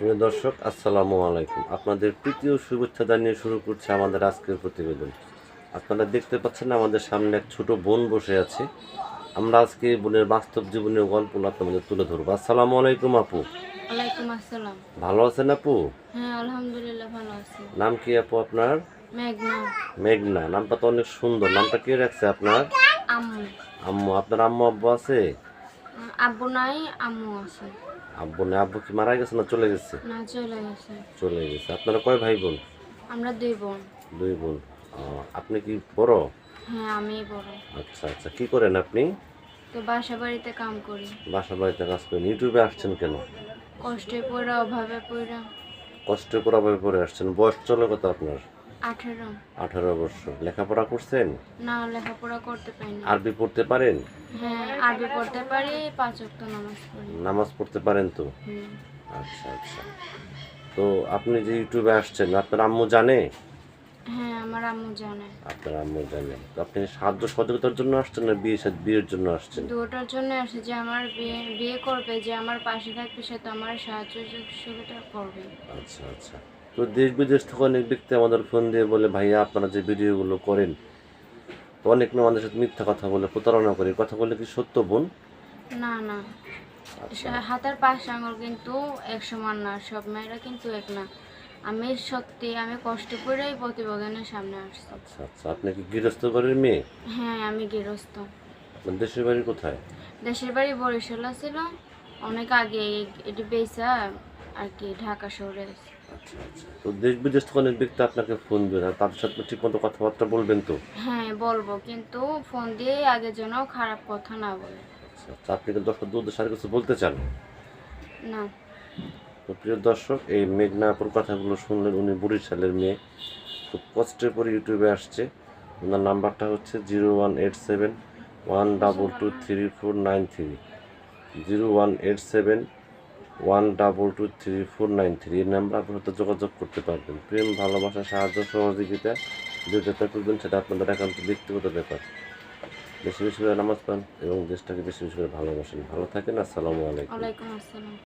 প্রিয় দর্শক আসসালামু আলাইকুম। আপনাদের তৃতীয় শুভেচ্ছা জানিয়ে শুরু করছে আমাদের আজকের প্রতিবেদন। আপনারা দেখতে পাচ্ছেন আমাদের সামনে এক ছোট বোন বসে আছে। আমরা আজকে বোনের বাস্তব জীবনের গল্প আপনাদের তুলে ধরবো। আসসালামু আলাইকুম আপু। ওয়ালাইকুম আসসালাম। ভালো আছেন আপু? হ্যাঁ আলহামদুলিল্লাহ ভালো আছি। নাম কি আপু আপনার? মেঘনা। মেঘনা। নামটা তো অনেক সুন্দর। নামটা কে রাখছে আপনার? আম্মু। আম্মু। আপনার আম্মু আব্বু আছে? আব্বু নাই আম্মু আছে। আব্বু না আব্বু কি মারা গেছে না চলে গেছে? না চলে গেছে। চলে গেছে। আপনারা কয় ভাই বোন? আমরা দুই বোন। দুই বোন। আপনি কি বড়? হ্যাঁ আমি বড়। আচ্ছা আচ্ছা কি করেন আপনি? তো বাসা বাড়িতে কাম করি। বাসা বাড়িতে কাজ করেন। ইউটিউবে আসছেন কেন? কষ্টে পড়া অভাবে পড়া। কষ্ট করা বই পড়ে আসছেন। বয়স চলে কত আপনার? আঠেরো। আঠারো বছর। লেখাপড়া করছেন? না লেখাপড়া করতে পারিনি। আরবি পড়তে পারেন? হ্যাঁ আরবি পড়তে পারি পাঁচ ওয়াক্ত নামাজ পড়ি। নামাজ পড়তে পারেন তো। আচ্ছা আচ্ছা। তো আপনি যে ইউটিউবে আসছেন আপনার আম্মু জানে? হ্যাঁ আমার আম্মু জানে। আপনার আম্মু জানে। তো আপনি সাহায্য সহযোগিতার জন্য আসছেন না বিয়ে সাথে বিয়ের জন্য আসছেন? দুটোর জন্য আসে যে আমার বিয়ে বিয়ে করবে যে আমার পাশে থাকবে সে তো আমার সাহায্য সুবিধা করবে আচ্ছা আচ্ছা। তো দেশ বিদেশ থেকে অনেক ব্যক্তি আমাদের ফোন দিয়ে বলে ভাইয়া আপনারা যে ভিডিওগুলো করেন তো অনেক আমাদের সাথে মিথ্যা কথা বলে প্রতারণা করে। কথা বলে কি সত্য বোন? না না। আচ্ছা। হাতের পাশ আঙুল কিন্তু এক সমান না সব মেয়েরা কিন্তু এক না। আমি সত্যি আমি কষ্ট করেই প্রতিবেদনের সামনে আসছি। আচ্ছা আচ্ছা। আপনি কি গৃহস্থ বাড়ির মেয়ে? হ্যাঁ আমি গৃহস্থ। আপনার দেশের বাড়ি কোথায়? দেশের বাড়ি বরিশালা ছিল। অনেক আগে এটি বেসা আর কি ঢাকা শহরে আছে। তো দেশ বিদেশ থেকে অনেক ব্যক্তি আপনাকে ফোন দেবে আর তাদের সাথে ঠিক মতো কথাবার্তা বলবেন তো? হ্যাঁ বলব। কিন্তু ফোন দিয়ে আগে যেন খারাপ কথা না বলে। আচ্ছা আচ্ছা আপনি কি দর্শক দূর সাথে কিছু বলতে চান? না। তো প্রিয় দর্শক এই মেঘনাপুর কথাগুলো শুনলেন উনি বরিশালের মেয়ে। খুব কষ্টের পরে ইউটিউবে আসছে। ওনার নাম্বারটা হচ্ছে zero one eight seven one double two three four nine three. Zero one eight seven one double two three four nine three এই নাম্বার আপনার সাথে যোগাযোগ করতে পারবেন। প্রেম, ভালোবাসা, সাহায্য, সহযোগিতা যে যেটা করবেন, সেটা আপনাদের একান্ত ব্যক্তিগত ব্যাপার। বেশি বেশি করে নামাজ পান এবং দেশটাকে বেশি বেশি করে ভালোবাসেন। ভালো থাকেন, আসসালামু আলাইকুম।